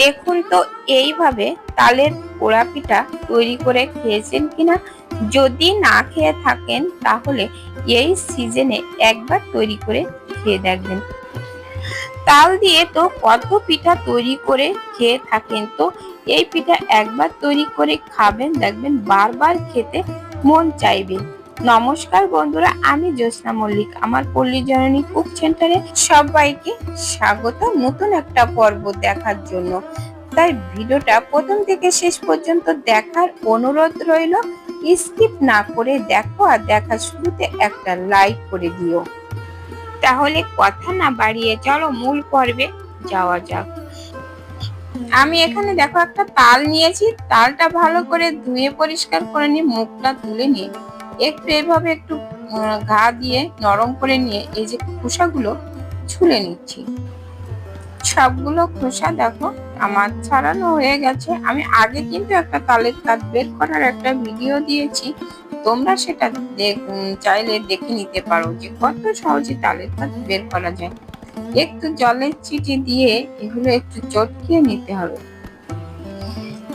দেখুন তো এইভাবে তালের পোড়া পিঠা তৈরি করে খেয়েছেন কিনা? যদি না খেয়ে থাকেন, তাহলে এই সিজনে একবার তৈরি করে খেয়ে দেখবেন। তাল দিয়ে তো কত পিঠা তৈরি করে খেয়ে থাকেন তো? এই পিঠা একবার তৈরি করে খাবেন, দেখবেন বারবার খেতে মন চাইবে। নমস্কার বন্ধুরা, আমি জ্যোৎস্না মল্লিক। আমার পল্লী জননী কুক সেন্টারে সবাইকে স্বাগত নতুন একটা পর্ব দেখার জন্য। তাই ভিডিওটা প্রথম থেকে শেষ পর্যন্ত দেখার অনুরোধ রইল, স্কিপ না করে দেখো আর দেখার শুরুতে একটা লাইক করে দিও। তাহলে কথা না বাড়িয়ে চলো মূল পর্বে যাওয়া যাক। আমি এখানে দেখো একটা তাল নিয়েছি, তালটা ভালো করে ধুয়ে পরিষ্কার করে নিয়ে মুখটা তুলে নিয়ে একটু এভাবে একটু ঘা দিয়ে নরম করে নিয়ে এই যে খোসাগুলো ছুলে নিচ্ছি। সবগুলো খোসা দেখো, আমার ছাড়ানো হয়ে গেছে। আমি আগে কিন্তু একটা তালের কাজ বের করার একটা ভিডিও দিয়েছি। তোমরা সেটা চাইলে দেখে নিতে পারো যে কত সহজে তালের কাজ বের করা যায়। একটু জলের চিটি দিয়ে এগুলো একটু চটকিয়ে নিতে হবে।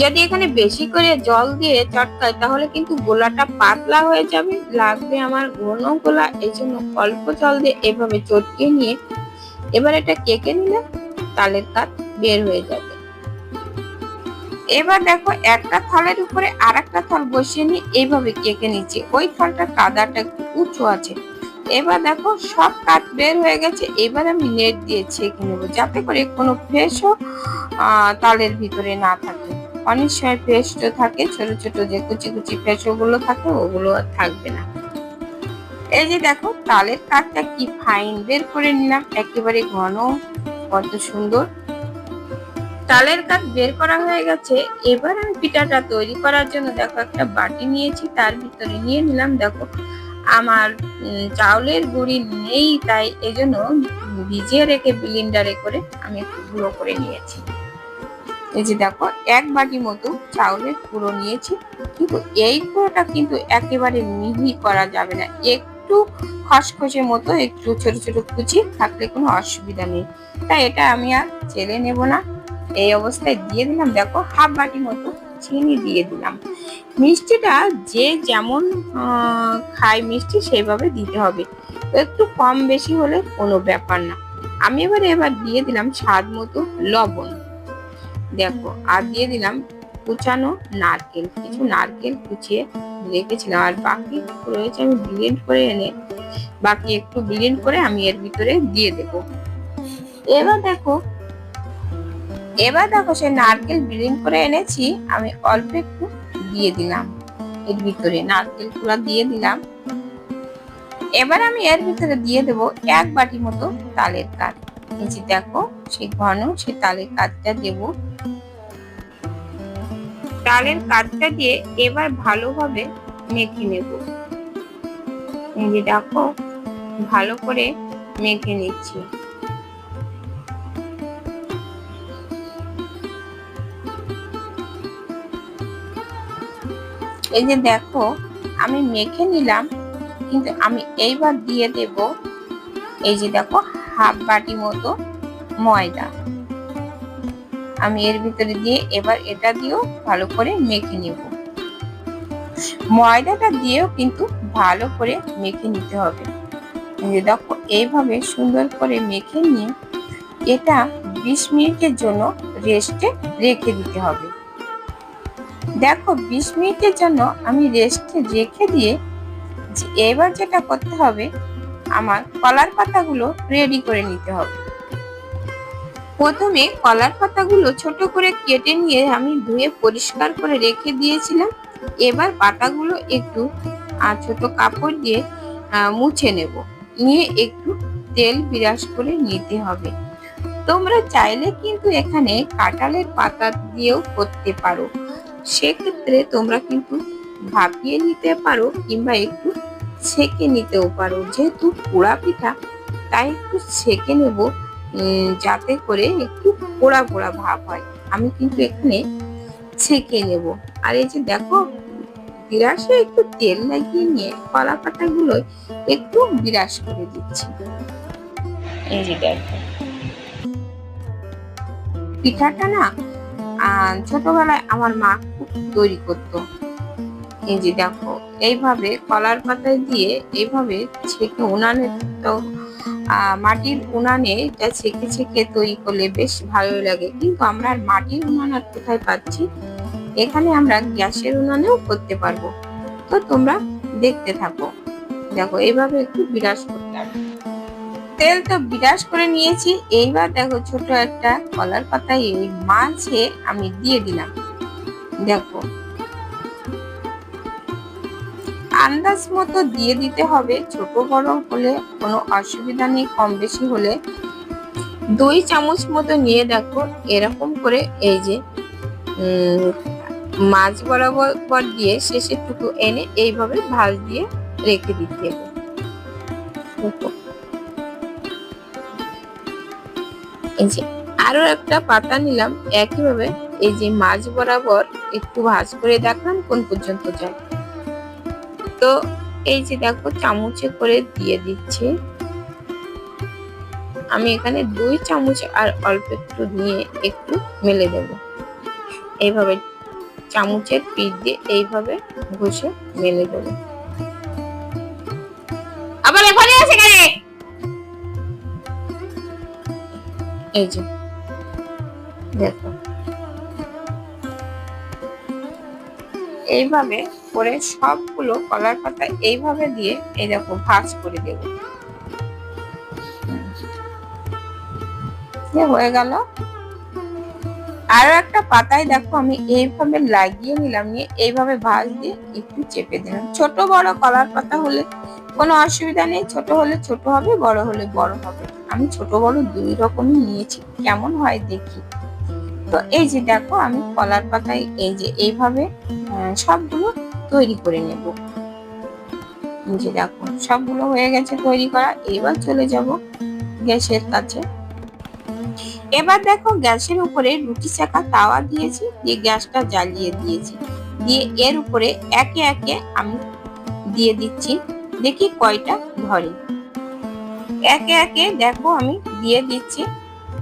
যদি এখানে বেশি করে জল দিয়ে চটকায়, তাহলে কিন্তু গোলাটা পাতলা হয়ে যাবে। লাগবে আমার ঘন গোলা, এই জন্য অল্প জল দিয়ে এভাবে চটকে নিয়ে এবার এটা কেকে নিলে তালের কাত বের হয়ে যাবে। এবার দেখো, একটা থালের উপরে আর একটা থাল বসিয়ে নিয়ে এইভাবে কেকে নিচ্ছে। ওই থালটার কাদাটা একটু উঁচু আছে। এবার দেখো, সব কাঠ বের হয়ে গেছে। এবার আমি নেট দিয়ে ছেঁকে নেব, যাতে করে কোনো ফ্রেশও তালের ভিতরে না থাকে। অনেক সময় পেস্টও থাকে, ছোট ছোট যে কুচি কুচি পেস্টগুলো থাকে, ওগুলো আর থাকবে না। এই যে দেখো, তালের কাঠটা কি ফাইন বের করে নিলাম, একেবারে ঘন, কত সুন্দর। তালের কাঠ বের করা হয়ে গেছে, এবার আমি পিঠাটা তৈরি করার জন্য দেখো একটা বাটি নিয়েছি, তার ভিতরে নিয়ে নিলাম, দেখো। আমার চাউলের গুঁড়ি নেই, তাই এজন্য ভিজিয়ে রেখে ব্লিন্ডারে করে আমি একটু গুঁড়ো করে নিয়েছি। এই যে দেখো, এক বাটি মতো চাউলের গুঁড়ো নিয়েছি। কিন্তু এই গুঁড়োটা কিন্তু একেবারে মিহি করা যাবে না। একটু খসখসে মতো, একটু ছোট ছোট কুচি থাকলে কোনো অসুবিধা নেই। তাই এটা আমি আর চেলে নেব না। এই অবস্থায় দিয়ে দিলাম, দেখো, হাফ বাটি মতো চিনি দিয়ে দিলাম। মিষ্টিটা যে যেমন খায় মিষ্টি, সেইভাবে দিতে হবে। একটু কম বেশি হলে কোনো ব্যাপার না। আমি এবারে এবার দিয়ে দিলাম স্বাদ মতো লবণ। দেখো, আর দিয়ে দিলাম কুচানো নারকেল। কিছু নারকেল কুচিয়ে রেখেছিলাম। আর বাকি রয়েছে আমি ব্লেন্ড করে এনে, বাকি একটু ব্লেন্ড করে আমি এর ভিতরে দিয়ে দেব। এবার দেখো এবার দেখো সে নারকেল ব্লেন্ড করে এনেছি, আমি অল্প একটু দিয়ে দিলাম এর ভিতরে। নারকেল কুড়া দিয়ে দিলাম। এবার আমি এর ভিতরে দিয়ে দেব এক বাটি মতো তালের কাঠ। দেখো, সেই ঘন সে তালের কাঠটা দেব তালের কাঠটা দিয়ে এবার ভালোভাবে মেখে নেব। দেখো, ভালো করে মেখে নিচ্ছি। এই যে দেখো, আমি মেখে নিলাম, কিন্তু আমি এইবার দিয়ে দেব এই যে দেখো, হাফ বাটি মতো ময়দা। আমি এর ভিতরে দিয়ে এবার এটা দিয়েও ভালো করে মেখে নেব। ময়দাটা দিয়েও কিন্তু ভালো করে মেখে নিতে হবে। দেখো, এইভাবে সুন্দর করে মেখে নিয়ে এটা বিশ মিনিটের জন্য রেস্টে রেখে দিতে হবে। দেখো, বিশ মিনিটের জন্য আমি রেস্টে রেখে দিয়ে এবার যেটা করতে হবে, আমার কলার পাতাগুলো রেডি করে নিতে হবে। প্রথমে কলার পাতাগুলো ছোট করে কেটে নিয়ে আমি ধুয়ে পরিষ্কার করে রেখে দিয়েছিলাম। এবার পাতাগুলো একটু আহ, ছোট কাপড় দিয়ে মুছে নেব। নিয়ে একটু তেল বিরাস করে নিতে হবে। তোমরা চাইলে কিন্তু এখানে কাঁঠালের পাতা দিয়েও করতে পারো। সেক্ষেত্রে তোমরা কিন্তু ভাপিয়ে নিতে পারো কিংবা একটু ছেঁকে নিতেও পারো। যেহেতু পোড়া পিঠা তাই একটু ছেঁকে নেব। যাতে করে একটু পোড়া পোড়া ভাব হয়। আমি কিন্তু এখানে ছেঁকে নেব। আর এই যে দেখো বিরাসে একটু তেল লাগিয়ে নিয়ে কলা পাতাগুলো একটু বিরাস করে দিচ্ছি। পিঠাটা না ছোটবেলায় আমার মা খুব তৈরি করতো। এই যে দেখো, এইভাবে কলার পাতায় দিয়ে এইভাবে ছেঁকে উনানে তো মাটির উনানে এটা ছেঁকে ছেঁকে তৈরি করলে বেশ ভালো লাগে। কিন্তু আমরা মাটির উনান আর কোথায় পাচ্ছি? এখানে আমরা গ্যাসের উনানেও করতে পারব। তো তোমরা দেখতে থাকো। দেখো এইভাবে একটু বিরাস করতে হবে। তেল তো বিরাস করে নিয়েছি। এইবার দেখো, ছোট একটা কলার পাতায় এই মাছে আমি দিয়ে দিলাম। দেখো আন্দাজ মতো দিয়ে দিতে হবে। ছোট বড় হলে কোনো অসুবিধা নেই, কম বেশি হলে। দুই চামচ মতো নিয়ে দেখো, এরকম করে এই যে মাছ বরাবর দিয়ে শেষের টুকু এনে এইভাবে ভাজ দিয়ে রেখে দিতে হবে। এই যে আরও একটা পাতা নিলাম। একইভাবে এই যে মাছ বরাবর একটু ভাজ করে দেখলাম কোন পর্যন্ত যায়। তো এই যে দেখো চামচে করে দিয়ে দিচ্ছে। আমি এখানে দুই চামচ আর অল্প একটু নিয়ে একটু মেলে দেব। এইভাবে চামচের পিঠ দিয়ে এইভাবে ঘষে মেলে দেব। আবার এই যে দেখো। এইভাবে করে সবগুলো কলার পাতা এইভাবে দিয়ে এই দেখো ভাঁজ করে দেব। হয়ে গেল। আরও একটা পাতায় দেখো আমি এইভাবে লাগিয়ে নিলাম, নিয়ে এইভাবে ভাঁজ দিয়ে একটু চেপে দিলাম। ছোট বড় কলার পাতা হলে কোনো অসুবিধা নেই, ছোট হলে ছোট হবে, বড় হলে বড় হবে। আমি ছোট বড় দুই রকমই নিয়েছি, কেমন হয় দেখি। তো এই যে দেখো আমি কলার পাতায় এই যে এইভাবে সবগুলো তৈরি করে নেব। যে দেখো, সবগুলো হয়ে গেছে তৈরি করা। এবার চলে যাব গ্যাসের কাছে। এবার দেখো গ্যাসের উপরে রুটি চাকা তাওয়া দিয়েছি, দিয়ে গ্যাসটা জ্বালিয়ে দিয়েছি। দিয়ে এর উপরে একে একে আমি দিয়ে দিচ্ছি, দেখি কয়টা ধরে। একে একে দেখো আমি দিয়ে দিচ্ছি।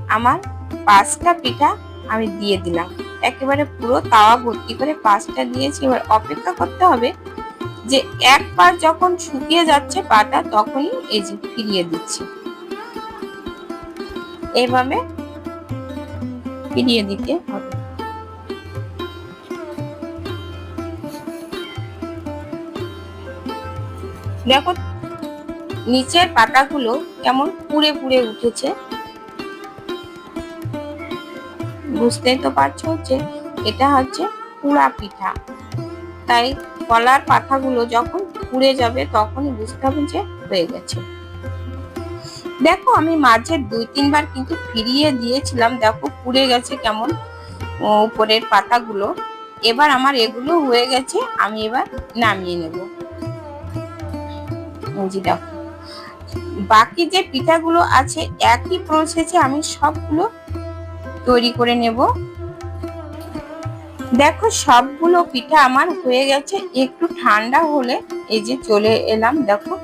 আমার পাঁচটা পিঠা আমি দিয়ে দিলাম। একেবারে পুরো তাওয়া ভর্তি করে পাঁচটা দিয়েছি। এবার অপেক্ষা করতে হবে যে একবার যখন শুকিয়ে যাচ্ছে পাটা, তখনই এই যে ফিরিয়ে দিচ্ছি। এভাবে ফিরিয়ে দিতে হবে। দেখো, নিচের পাতাগুলো কেমন পুড়ে পুড়ে উঠেছে। বুঝতেই তো পারছ যে এটা হচ্ছে পুড়া পিঠা। তাই কলার পাতাগুলো যখন পুড়ে যাবে তখনই বুঝতে হবে যে হয়ে গেছে। দেখো আমি মাঝে দুই, তিনবার কিন্তু ফিরিয়ে দিয়েছিলাম, দেখো পুড়ে গেছে কেমন উপরের পাতাগুলো। এবার আমার এগুলো হয়ে গেছে, আমি এবার নামিয়ে নেব। যে দেখো, বাকি যে পিঠাগুলো আছে, একই প্রসেসে আমি সবগুলো তৈরি করে নেব। দেখো, সবগুলো পিঠা আমার হয়ে গেছে। একটু ঠান্ডা হলে এই যে চলে এলাম, দেখো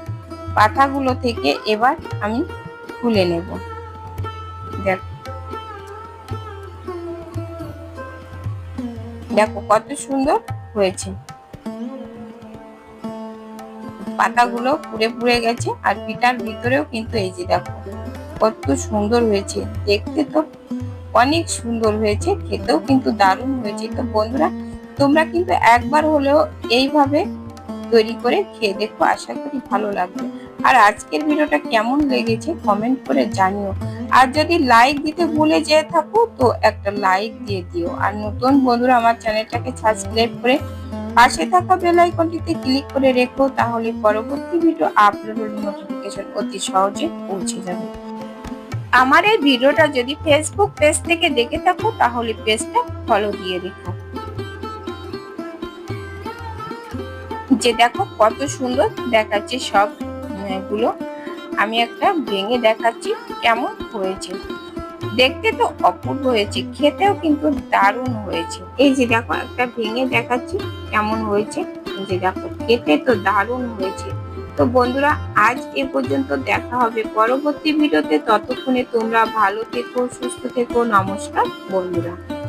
পাতাগুলো থেকে এবার আমি খুলে নেব। দেখো দেখো কত সুন্দর হয়েছে। পাতাগুলো পুড়ে পুড়ে গেছে, আর পিঠার ভিতরেও কিন্তু এই যে দেখো, কত সুন্দর হয়েছে। দেখতে তো অনেক সুন্দর হয়েছে, খেতেও কিন্তু দারুণ হয়েছে। তো বন্ধুরা, তোমরা কিন্তু একবার হলেও এইভাবে তৈরি করে খেয়ে দেখো, আশা করি ভালো লাগবে। আর আজকের ভিডিওটা কেমন লেগেছে কমেন্ট করে জানিও। আর যদি লাইক দিতে ভুলে যেয়ে থাকো, তো একটা লাইক দিয়ে দিও। আর নতুন বন্ধুরা আমার চ্যানেলটাকে সাবস্ক্রাইব করে পাশে থাকা বেল আইকনটিতে ক্লিক করে রেখো, তাহলে পরবর্তী ভিডিও আপলোডের নোটিফিকেশন অতি সহজে পৌঁছে যাবে। আমার এই ভিডিওটা যদি ফেসবুক পেজ থেকে দেখে থাকো, তাহলে পেজটা ফলো দিয়ে রেখো। যে দেখো কত সুন্দর দেখাচ্ছে সবগুলো। আমি একটা ভেঙে দেখাচ্ছি, কেমন হয়েছে। দেখতে তো অপূর্ব হয়েছে, খেতেও কিন্তু দারুণ হয়েছে। এই যে দেখো, একটা ভেঙে দেখাচ্ছি, কেমন হয়েছে। যে দেখো, খেতে তো দারুণ হয়েছে। তো বন্ধুরা, আজ এ পর্যন্ত দেখা হবে পরবর্তী ভিডিওতে। ততক্ষণে তোমরা ভালো থেকো, সুস্থ থেকো। নমস্কার, বন্ধুরা।